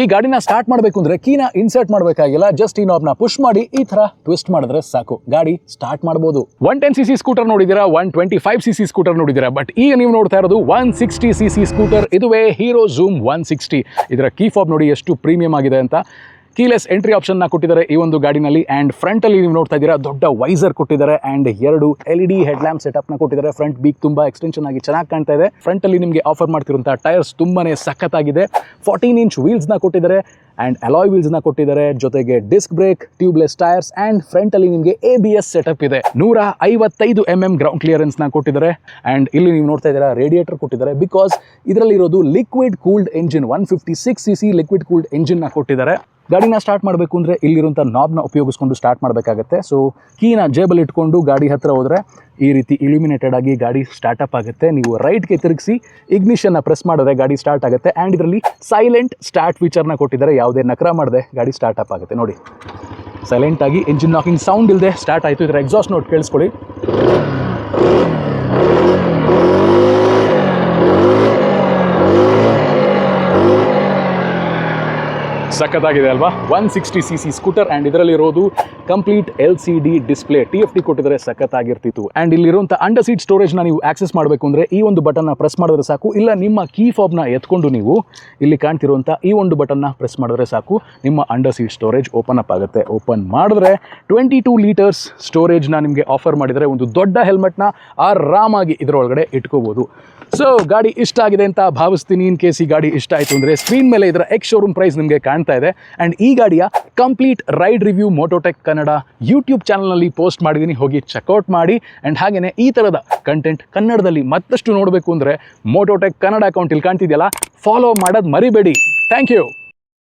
ಈ ಗಾಡಿನ ಸ್ಟಾರ್ಟ್ ಮಾಡಬೇಕು ಅಂದ್ರೆ ಕೀನ ಇನ್ಸರ್ಟ್ ಮಾಡಬೇಕಾಗಿಲ್ಲ. ಜಸ್ಟ್ ಈ ನಾಬ್ನ ಪುಷ್ ಮಾಡಿ ಈ ತರ ಟ್ವಿಸ್ಟ್ ಮಾಡಿದ್ರೆ ಸಾಕು. ಗಾಡಿ ಸ್ಟಾರ್ಟ್ ಮಾಡಬಹುದು one ten C C scooter ನೋಡಿದ್ದೀರಾ? One twenty five C C scooter ನೋಡಿದ್ದೀರಾ? ಬಟ್ ಈಗ ನೀವು ನೋಡ್ತಾ ಇರೋದು one sixty C C scooter ಇದುವೇ ಹೀರೋ ಝೂಮ್ ಒನ್ ಸಿಕ್ಸ್ಟಿ ಇದರ ಕೀ ಫಾಬ್ ನೋಡಿ ಎಷ್ಟು ಪ್ರೀಮಿಯಂ ಆಗಿದೆ ಅಂತ. ಕೀಲೆಸ್ ಎಂಟ್ರಿ ಆಪ್ಷನ್ನ ಕೊಟ್ಟಿದ್ದಾರೆ ಈ ಒಂದು ಗಾಡಿನಲ್ಲಿ. ಆ್ಯಂಡ್ ಫ್ರಂಟಲ್ಲಿ ನೀವು ನೋಡ್ತಾ ಇದ್ದೀರಾ, ದೊಡ್ಡ ವೈಸರ್ ಕೊಟ್ಟಿದ್ದಾರೆ ಆ್ಯಂಡ್ ಎರಡು L E D head lamp ಸೆಟಪ್ನ ಕೊಟ್ಟಿದ್ದಾರೆ. ಫ್ರಂಟ್ ಬೀಕ್ ತುಂಬ ಎಕ್ಸ್ಟೆನ್ಷನ್ ಆಗಿ ಚೆನ್ನಾಗಿ ಕಾಣ್ತಾ ಇದೆ. ಫ್ರಂಟಲ್ಲಿ ನಿಮಗೆ ಆಫರ್ ಮಾಡ್ತಿರುವಂಥ ಟೈರ್ಸ್ ತುಂಬಾನೇ ಸಖತ್ತಾಗಿದೆ. ಫಾರ್ಟೀನ್ ಇಂಚ್ ವೀಲ್ಸ್ನ ಕೊಟ್ಟಿದ್ದಾರೆ ಆ್ಯಂಡ್ ಅಲಾಯ್ ವೀಲ್ಸ್ನ ಕೊಟ್ಟಿದ್ದಾರೆ. ಜೊತೆಗೆ disc brake tubeless tyres and ಫ್ರಂಟಲ್ಲಿ ನಿಮಗೆ ಎ ಬಿ ಎಸ್ ಸೆಟಪ್ ಇದೆ. ನೂರ ಐವತ್ತೈದು ಎಂ ಎಂ ಗ್ರೌಂಡ್ ಕ್ಲಿಯರೆನ್ಸ್ನ ಕೊಟ್ಟಿದ್ದಾರೆ. ಆ್ಯಂಡ್ ಇಲ್ಲಿ ನೀವು ನೋಡ್ತಾ ಇದ್ದೀರಾ ರೇಡಿಯೇಟರ್ ಕೊಟ್ಟಿದ್ದಾರೆ. Because ಇದರಲ್ಲಿರೋದು liquid cooled engine one fifty six C C liquid cooled ಎಂಜಿನ್ನ ಕೊಟ್ಟಿದ್ದಾರೆ. ಗಾಡಿನ ಸ್ಟಾರ್ಟ್ ಮಾಡಬೇಕು ಅಂದರೆ ಇಲ್ಲಿರುವಂಥ ನಾಬ್ನ ಉಪಯೋಗಿಸ್ಕೊಂಡು ಸ್ಟಾರ್ಟ್ ಮಾಡಬೇಕಾಗತ್ತೆ. ಸೊ ಕೀನ ಜೇಬಲ್ ಇಟ್ಕೊಂಡು ಗಾಡಿ ಹತ್ತಿರ ಹೋದರೆ ಈ ರೀತಿ ಇಲ್ಯುಮಿನೇಟೆಡ್ ಆಗಿ ಗಾಡಿ ಸ್ಟಾರ್ಟಪ್ ಆಗುತ್ತೆ. ನೀವು ರೈಟ್ಗೆ ತಿರುಗಿಸಿ ಇಗ್ನಿಷನ್ನ ಪ್ರೆಸ್ ಮಾಡಿದ್ರೆ ಗಾಡಿ ಸ್ಟಾರ್ಟ್ ಆಗುತ್ತೆ. ಆ್ಯಂಡ್ ಇದರಲ್ಲಿ ಸೈಲೆಂಟ್ ಸ್ಟಾರ್ಟ್ ಫೀಚರ್ನ ಕೊಟ್ಟಿದ್ದಾರೆ ಯಾವುದೇ ನಕರ ಮಾಡದೆ ಗಾಡಿ ಸ್ಟಾರ್ಟಪ್ ಆಗುತ್ತೆ. ನೋಡಿ. ಸೈಲೆಂಟಾಗಿ ಇಂಜಿನ್ ನಾಕಿಂಗ್ ಸೌಂಡ್ ಇಲ್ಲದೆ ಸ್ಟಾರ್ಟ್ ಆಯಿತು. ಇದರ ಎಕ್ಸಾಸ್ಟ್ ನೋಟ್ ಕೇಳಿಸ್ಕೊಳ್ಳಿ. ಸಖತ್ತಾಗಿದೆ ಅಲ್ವಾ? One sixty C C scooter and ಇದರಲ್ಲಿರೋದು complete L C D display T F T ಕೊಟ್ಟಿದ್ರೆ ಸಖತ್ತಾಗಿರ್ತಿತ್ತು. ಆ್ಯಂಡ್ ಇಲ್ಲಿರುವಂಥ ಅಂಡರ್ ಸೀಟ್ ಸ್ಟೋರೇಜ್ನ ನೀವು ಆಕ್ಸೆಸ್ ಮಾಡಬೇಕು ಅಂದರೆ ಈ ಒಂದು ಬಟನ್ನ ಪ್ರೆಸ್ ಮಾಡಿದ್ರೆ ಸಾಕು. ಇಲ್ಲ, ನಿಮ್ಮ ಕೀ ಫಾಬ್ನ ಎತ್ಕೊಂಡು ನೀವು ಇಲ್ಲಿ ಕಾಣ್ತಿರುವಂಥ ಈ ಒಂದು ಬಟನ್ನ ಪ್ರೆಸ್ ಮಾಡಿದ್ರೆ ಸಾಕು. ನಿಮ್ಮ under seat storage open up ಆಗುತ್ತೆ. ಓಪನ್ ಮಾಡಿದ್ರೆ ಟ್ವೆಂಟಿ ಟೂ ಲೀಟರ್ಸ್ ಸ್ಟೋರೇಜ್ನ ನಿಮಗೆ ಆಫರ್ ಮಾಡಿದರೆ ಒಂದು ದೊಡ್ಡ ಹೆಲ್ಮೆಟ್ನ ಆರಾಮಾಗಿ ಇದರೊಳಗಡೆ ಇಟ್ಕೋಬೋದು. ಸೊ ಗಾಡಿ ಇಷ್ಟ ಆಗಿದೆ ಅಂತ ಭಾವಿಸ್ತೀನಿ. ಇನ್ ಕೇಸ್ ಈ ಗಾಡಿ ಇಷ್ಟ ಆಯಿತು ಅಂದರೆ ಸ್ಕ್ರೀನ್ ಮೇಲೆ ಇದರ ಎಕ್ಸ್ ಶೋರೂಮ್ ಪ್ರೈಸ್ ನಿಮಗೆ ಕಾಣ್ತಾ ಇದೆ. ಆ್ಯಂಡ್ ಈ ಗಾಡಿಯ complete ride review Mototech Kannada YouTube ಚಾನಲ್ನಲ್ಲಿ ಪೋಸ್ಟ್ ಮಾಡಿದ್ದೀನಿ. ಹೋಗಿ ಚೆಕ್ಔಟ್ ಮಾಡಿ. ಆ್ಯಂಡ್ ಹಾಗೆಯೇ ಈ ಥರದ ಕಂಟೆಂಟ್ ಕನ್ನಡದಲ್ಲಿ ಮತ್ತಷ್ಟು ನೋಡಬೇಕು ಅಂದರೆ ಮೋಟೋಟೆಕ್ ಕನ್ನಡ ಅಕೌಂಟ್ ಇಲ್ಲಿ ಕಾಣ್ತಿದೆಯಲ್ಲ? ಫಾಲೋ ಮಾಡೋದು ಮರಿಬೇಡಿ. Thank you